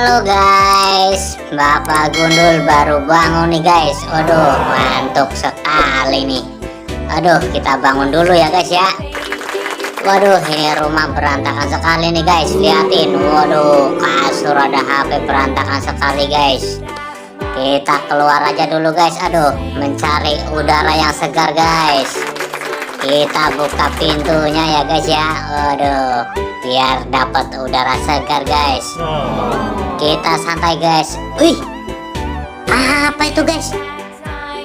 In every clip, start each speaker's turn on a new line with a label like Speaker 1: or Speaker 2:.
Speaker 1: Halo guys, Bapak Gundul baru bangun nih guys. Waduh, mantuk sekali nih. Aduh, kita bangun dulu ya guys ya. Waduh, ini rumah berantakan sekali nih guys. Liatin, waduh, kasur ada HP berantakan sekali guys. Kita keluar aja dulu guys. Aduh, mencari udara yang segar guys. Kita buka pintunya ya guys ya. Waduh, biar dapat udara segar guys. Kita santai guys. Wih, apa itu guys?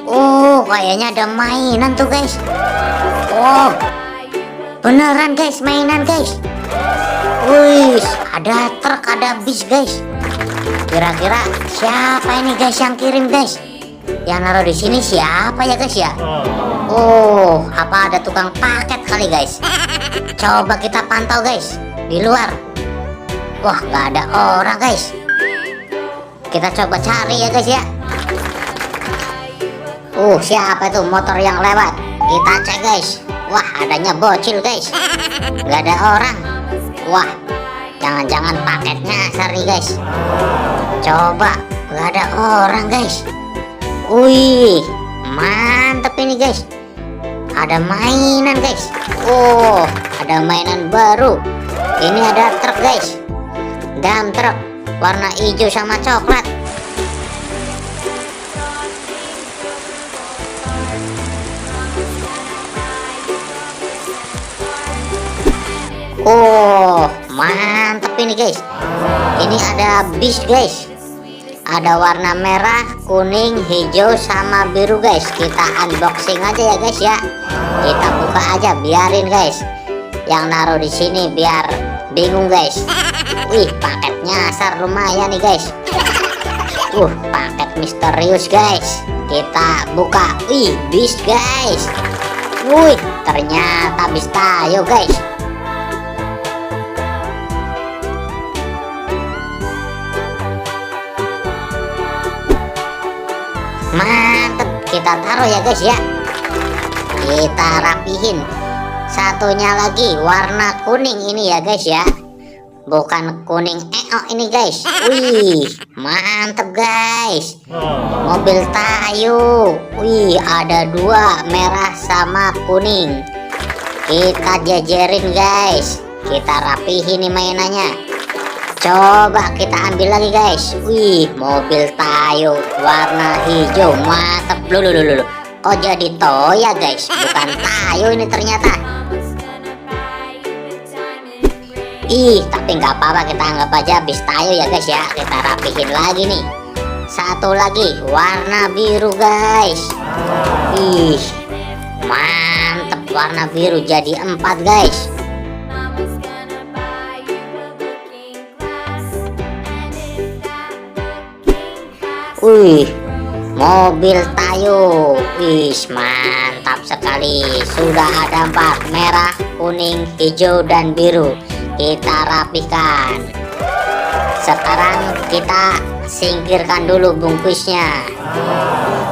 Speaker 1: Oh, kayaknya ada mainan tuh guys. Oh, beneran guys, mainan guys. Wih, ada truk, ada bis guys. Kira-kira siapa ini guys yang kirim guys? Yang naruh di sini siapa ya guys ya? Oh, apa ada tukang paket kali guys? Coba kita pantau guys di luar. Wah, nggak ada orang guys. Kita coba cari ya guys ya. Uh, siapa itu motor yang lewat? Kita cek guys. Wah, adanya bocil guys. Nggak ada orang. Wah, jangan-jangan paketnya seri guys. Coba, nggak ada orang guys. Wih, mantep ini guys. Ada mainan guys. Oh, ada mainan baru. Ini ada truk guys. Dam truk warna hijau sama coklat. Oh, mantep ini guys. Ini ada bis guys. Ada warna merah, kuning, hijau, sama biru guys. Kita unboxing aja ya guys ya. Kita buka aja, biarin guys. Yang naruh di sini biar bingung guys. Wih, paketnya asar lumayan nih guys. Uh, paket misterius guys. Kita buka. Wih, bis guys. Wih, ternyata bis tayo guys. Mantep, kita taruh ya guys ya. Kita rapihin. Satunya lagi warna kuning ini ya guys ya. Bukan kuning EO ini guys. Wih, mantep guys. Mobil Tayo. Wih, ada dua merah sama kuning. Kita jajarin guys. Kita rapihin nih mainannya. Coba kita ambil lagi guys. Wih, mobil Tayo warna hijau. Mantep. Lu lu lu lu. Kok jadi Toya guys? Bukan Tayo ini ternyata. Ih, tapi nggak apa-apa kita anggap aja bis Tayo ya guys ya. Kita rapihin lagi nih. Satu lagi warna biru guys. Ih, mantep warna biru jadi empat guys. Wih, mobil Tayo. Wih, mantap sekali. Sudah ada empat, merah, kuning, hijau, dan biru. Kita rapikan. Sekarang kita singkirkan dulu bungkusnya.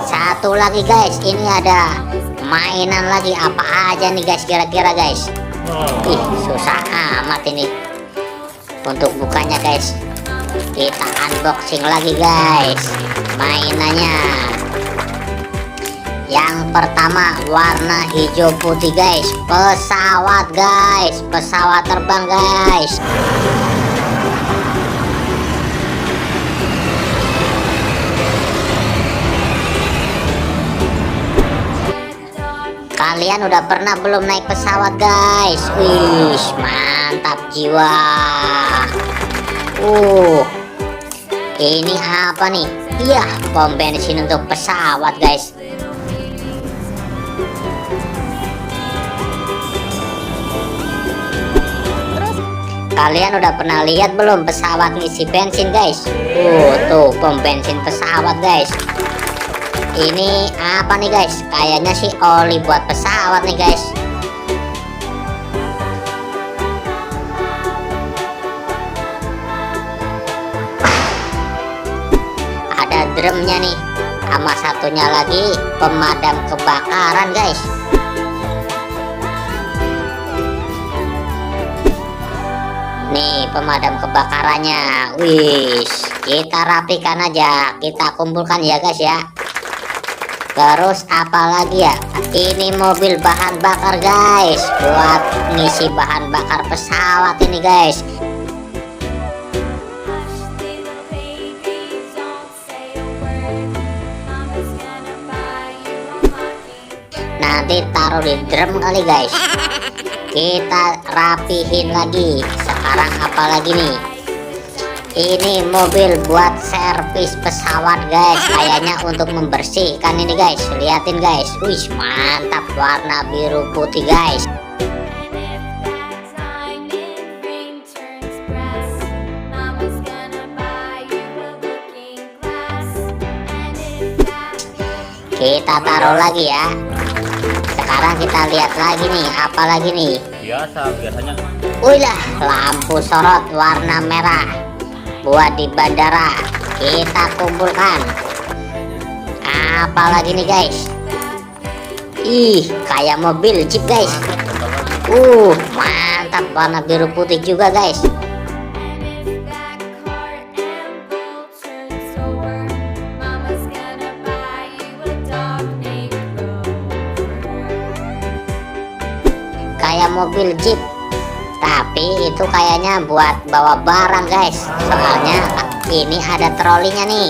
Speaker 1: Satu lagi guys, ini ada mainan lagi apa aja nih guys kira-kira guys. Ih, susah amat ini. Untuk bukanya guys. Kita unboxing lagi guys. Mainannya. Yang pertama warna hijau putih guys. Pesawat guys. Pesawat terbang guys. Kalian udah pernah belum naik pesawat guys? Wih mantap jiwa uh ini apa nih Iya, pom bensin untuk pesawat, guys. Kalian udah pernah lihat belum pesawat ngisi bensin, guys? Uh, tuh pom bensin pesawat, guys. Ini apa nih, guys? Kayaknya sih oli buat pesawat nih, guys. Drumnya nih. Sama satunya lagi pemadam kebakaran guys. Nih pemadam kebakarannya. Wis kita rapikan aja. Kita kumpulkan ya guys ya. Terus apalagi ya? Ini mobil bahan bakar guys. Buat ngisi bahan bakar pesawat ini guys nanti taruh di drum kali guys. Kita rapihin lagi. Sekarang apalagi nih? Ini mobil buat servis pesawat guys. Kayaknya untuk membersihkan ini guys. Liatin guys. Wih mantap. Warna biru putih guys. Kita taruh lagi ya sekarang kita lihat lagi nih apalagi nih
Speaker 2: biasa biasanya
Speaker 1: Wih lah, lampu sorot warna merah buat di bandara kita kumpulkan. Apalagi nih guys? Ih, kayak mobil jeep guys. Uh, mantap warna biru putih juga guys. Mobil jeep. Tapi itu kayaknya buat bawa barang guys. Soalnya ini ada trolinya nih.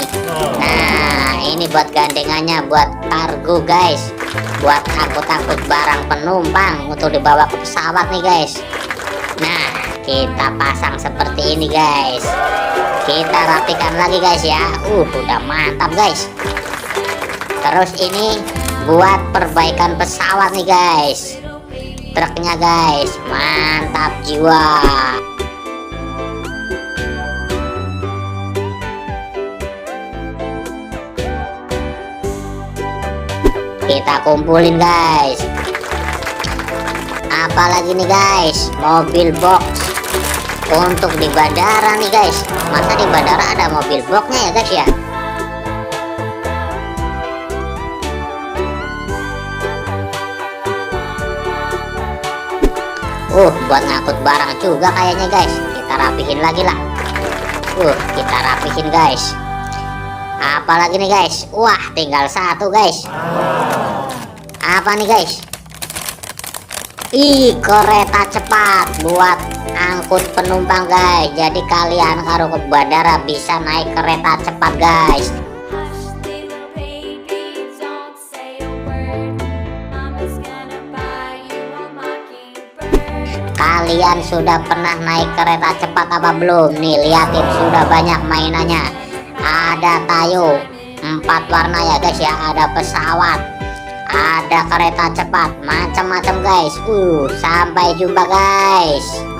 Speaker 1: Nah, ini buat gandengannya buat kargo guys. Buat angkut-angkut barang penumpang untuk dibawa ke pesawat nih guys. Nah, kita pasang seperti ini guys. Kita rapikan lagi guys ya. Uh, udah mantap guys. Terus ini buat perbaikan pesawat nih guys. Truknya guys, mantap jiwa. Kita kumpulin guys. Apalagi nih guys, mobil box untuk di bandara nih guys. Masa di bandara ada mobil boxnya ya guys ya? Uh, buat ngangkut barang juga kayaknya guys. Kita rapihin lagi lah. Uh, kita rapihin guys. Apalagi nih guys? Wah, tinggal satu guys. Apa nih guys? Ih, kereta cepat buat angkut penumpang guys. Jadi kalian kalau ke bandara bisa naik kereta cepat guys. Kalian sudah pernah naik kereta cepat apa belum? Nih liatin sudah banyak mainannya. Ada tayo empat warna ya guys ya. Ada pesawat, ada kereta cepat, macam-macam guys. Uh, sampai jumpa guys.